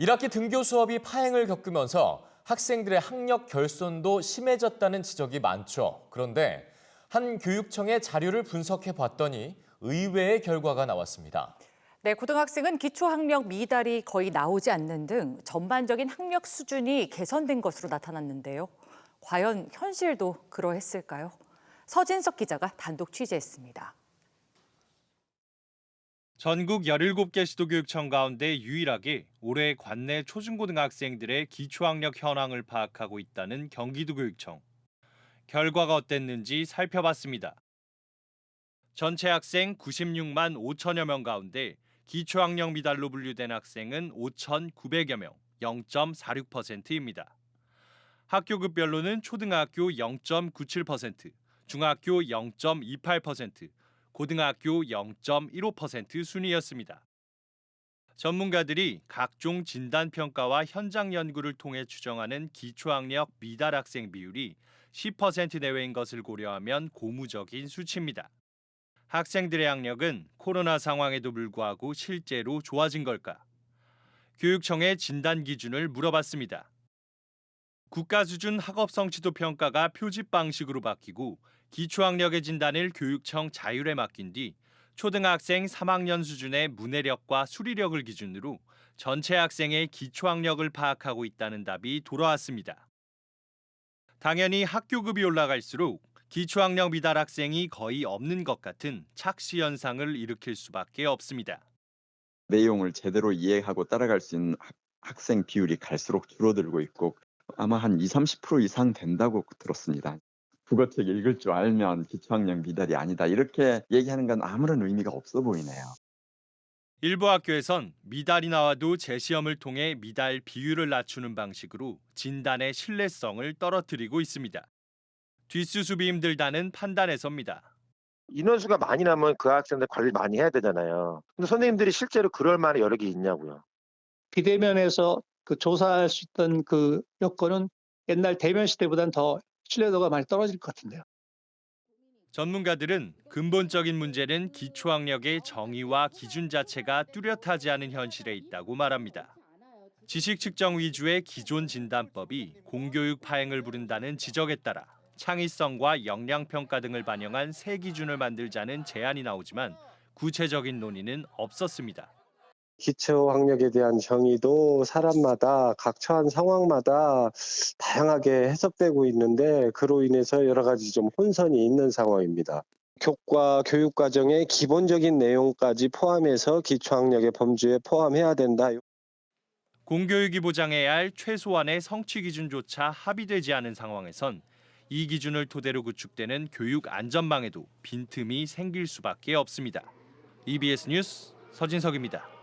1학기 등교 수업이 파행을 겪으면서 학생들의 학력 결손도 심해졌다는 지적이 많죠. 그런데 한 교육청의 자료를 분석해 봤더니 의외의 결과가 나왔습니다. 네, 고등학생은 기초학력 미달이 거의 나오지 않는 등 전반적인 학력 수준이 개선된 것으로 나타났는데요. 과연 현실도 그러했을까요? 서진석 기자가 단독 취재했습니다. 전국 17개 시도교육청 가운데 유일하게 올해 관내 초중고등학생들의 기초학력 현황을 파악하고 있다는 경기도교육청. 결과가 어땠는지 살펴봤습니다. 전체 학생 96만 5천여 명 가운데 기초학력 미달로 분류된 학생은 5,900여 명, 0.46%입니다. 학교급별로는 초등학교 0.97%, 중학교 0.28%, 고등학교 0.15% 순이었습니다. 전문가들이 각종 진단 평가와 현장 연구를 통해 추정하는 기초학력 미달 학생 비율이 10% 내외인 것을 고려하면 고무적인 수치입니다. 학생들의 학력은 코로나 상황에도 불구하고 실제로 좋아진 걸까? 교육청의 진단 기준을 물어봤습니다. 국가 수준 학업 성취도 평가가 표집 방식으로 바뀌고 기초학력의 진단을 교육청 자율에 맡긴 뒤 초등학생 3학년 수준의 문해력과 수리력을 기준으로 전체 학생의 기초학력을 파악하고 있다는 답이 돌아왔습니다. 당연히 학교급이 올라갈수록 기초학력 미달 학생이 거의 없는 것 같은 착시 현상을 일으킬 수밖에 없습니다. 내용을 제대로 이해하고 따라갈 수 있는 학- 학생 비율이 갈수록 줄어들고 있고 아마 한 20, 30% 이상 된다고 들었습니다. 국어책 읽을 줄 알면 기초학력 미달이 아니다. 이렇게 얘기하는 건 아무런 의미가 없어 보이네요. 일부 학교에선 미달이 나와도 재시험을 통해 미달 비율을 낮추는 방식으로 진단의 신뢰성을 떨어뜨리고 있습니다. 뒷수습이 힘들다는 판단에서입니다. 인원수가 많이 나면 그 학생들 관리 많이 해야 되잖아요. 근데 선생님들이 실제로 그럴 만한 여력이 있냐고요. 비대면에서 그 조사할 수 있던 그 여건은 옛날 대면 시대보다는 더 신뢰도가 많이 떨어질 것 같은데요. 전문가들은 근본적인 문제는 기초학력의 정의와 기준 자체가 뚜렷하지 않은 현실에 있다고 말합니다. 지식 측정 위주의 기존 진단법이 공교육 파행을 부른다는 지적에 따라 창의성과 역량 평가 등을 반영한 새 기준을 만들자는 제안이 나오지만 구체적인 논의는 없었습니다. 기초 학력에 대한 정의도 사람마다 각 처한 상황마다 다양하게 해석되고 있는데 그로 인해서 여러 가지 좀 혼선이 있는 상황입니다. 교과 교육 과정의 기본적인 내용까지 포함해서 기초 학력의 범주에 포함해야 된다. 공교육이 보장해야 할 최소한의 성취 기준조차 합의되지 않은 상황에선 이 기준을 토대로 구축되는 교육 안전망에도 빈틈이 생길 수밖에 없습니다. EBS 뉴스 서진석입니다.